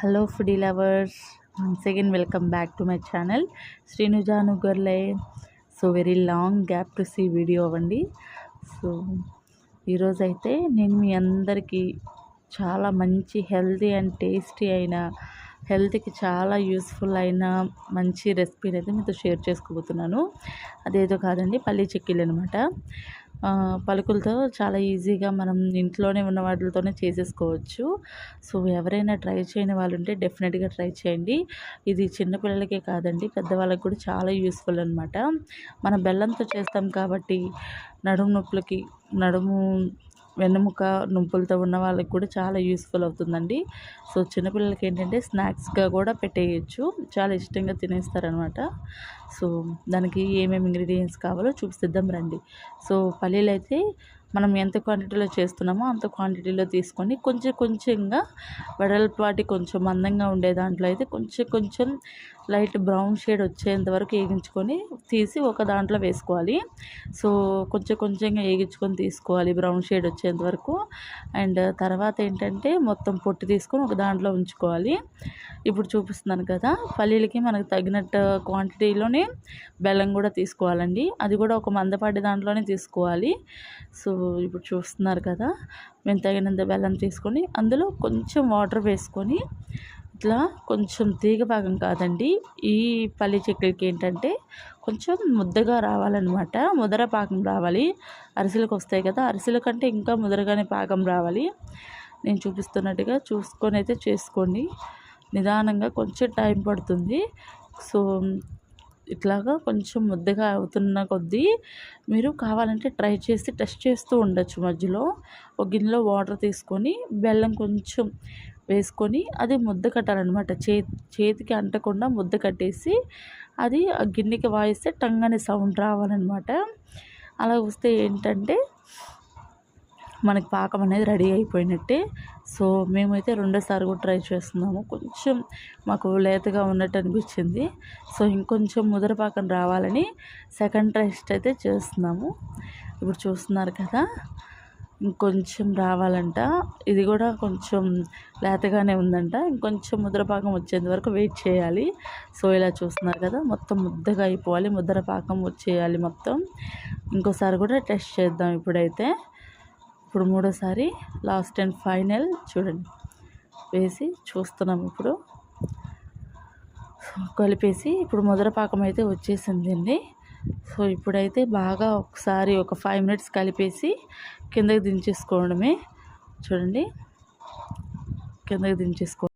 Hello foodie lovers once again welcome back to my channel. Srinujanu గర్లే so very long gap to see video అవ్వండి. So ఈరోజైతే నేను మీ అందరికీ చాలా మంచి healthy and tasty అయిన హెల్త్కి చాలా యూస్ఫుల్ అయిన మంచి రెసిపీని అయితే మీతో షేర్ చేసుకోబోతున్నాను. అదేదో కాదండి పల్లీ చెక్కీలు అనమాట పలుకులతో చాలా ఈజీగా మనం ఇంట్లోనే ఉన్న వాటితోనే చేసేసుకోవచ్చు. సో ఎవరైనా ట్రై చేయని వాళ్ళు ఉంటే డెఫినెట్గా ట్రై చేయండి. ఇది చిన్నపిల్లలకే కాదండి పెద్దవాళ్ళకి కూడా చాలా యూస్ఫుల్ అనమాట మనం బెల్లంతో చేస్తాం కాబట్టి నడుము నొప్పులకి నడుము వెన్నెముక నొప్పులతో ఉన్న వాళ్ళకి కూడా చాలా యూస్ఫుల్ అవుతుందండి. సో చిన్నపిల్లలకి ఏంటంటే స్నాక్స్గా కూడా పెట్టేయచ్చు. చాలా ఇష్టంగా తినేస్తారనమాట. సో దానికి ఏమేమి ఇంగ్రీడియంట్స్ కావాలో చూపిద్దాం రండి. సో పల్లీలు అయితే మనం ఎంత క్వాంటిటీలో చేస్తున్నామో అంత క్వాంటిటీలో తీసుకొని కొంచెం కొంచెంగా వెడల్పాటి కొంచెం మందంగా ఉండే దాంట్లో అయితే కొంచెం కొంచెం లైట్ బ్రౌన్ షేడ్ వచ్చేంత వరకు వేగించుకొని తీసి ఒక దాంట్లో వేసుకోవాలి. సో కొంచెం కొంచెంగా వేగించుకొని తీసుకోవాలి బ్రౌన్ షేడ్ వచ్చేంత వరకు. అండ్ తర్వాత ఏంటంటే మొత్తం పొట్టు తీసుకొని ఒక దాంట్లో ఉంచుకోవాలి. ఇప్పుడు చూపిస్తున్నాను కదా పల్లీలకి మనకు తగినట్టు క్వాంటిటీలోనే బెల్లం కూడా తీసుకోవాలండి. అది కూడా ఒక మందపాటి దాంట్లోనే తీసుకోవాలి. సో ఇప్పుడు చూస్తున్నారు కదా మేము తగినంత బెల్లం తీసుకొని అందులో కొంచెం వాటర్ వేసుకొని ఇట్లా కొంచెం తీగ భాగం కాదండి ఈ పల్లి చెక్కలకి ఏంటంటే కొంచెం ముద్దగా రావాలన్నమాట. ముదర పాకం రావాలి. అరిసెలకు వస్తాయి కదా అరిసెల కంటే ఇంకా ముదరగానే పాకం రావాలి. నేను చూపిస్తున్నట్టుగా చూసుకొని అయితే చేసుకోండి. నిదానంగా కొంచెం టైం పడుతుంది. సో ఇట్లాగా కొంచెం ముద్దగా అవుతున్న కొద్దీ మీరు కావాలంటే ట్రై చేసి టెస్ట్ చేస్తూ ఉండొచ్చు మధ్యలో. ఒక గిన్నెలో వాటర్ తీసుకొని బెల్లం కొంచెం వేసుకొని అది ముద్ద కట్టాలన్నమాట. చే చేతికి అంటకుండా ముద్ద కట్టేసి అది ఆ గిన్నెకి వాయిస్తే టంగ్ అనే సౌండ్ రావాలన్నమాట. అలా వస్తే ఏంటంటే మనకి పాకం అనేది రెడీ అయిపోయినట్టే. సో మేమైతే రెండోసారి కూడా ట్రై చేస్తున్నాము. కొంచెం మాకు లేతగా ఉన్నట్టు అనిపించింది. సో ఇంకొంచెం ముదర పాకం రావాలని సెకండ్ టెస్ట్ అయితే చేస్తున్నాము. ఇప్పుడు చూస్తున్నారు కదా ఇంకొంచెం రావాలంట. ఇది కూడా కొంచెం లేతగానే ఉందంట. ఇంకొంచెం ముద్రపాకం వచ్చేంత వరకు వెయిట్ చేయాలి. సో ఇలా చూస్తున్నారు కదా మొత్తం ముద్దగా అయిపోవాలి. ముద్రపాకం వచ్చేయాలి మొత్తం. ఇంకోసారి కూడా టెస్ట్ చేద్దాం ఇప్పుడైతే. ఇప్పుడు మూడోసారి లాస్ట్ అండ్ ఫైనల్ చూడండి. వేసి చూస్తున్నాం ఇప్పుడు. కలిపేసి ఇప్పుడు ముద్రపాకం అయితే వచ్చేసిందండి. సో ఇప్పుడైతే బాగా ఒకసారి ఒక ఫైవ్ మినిట్స్ కలిపేసి కిందకి దించేసుకోవడమే. చూడండి. కిందకి దించేసుకో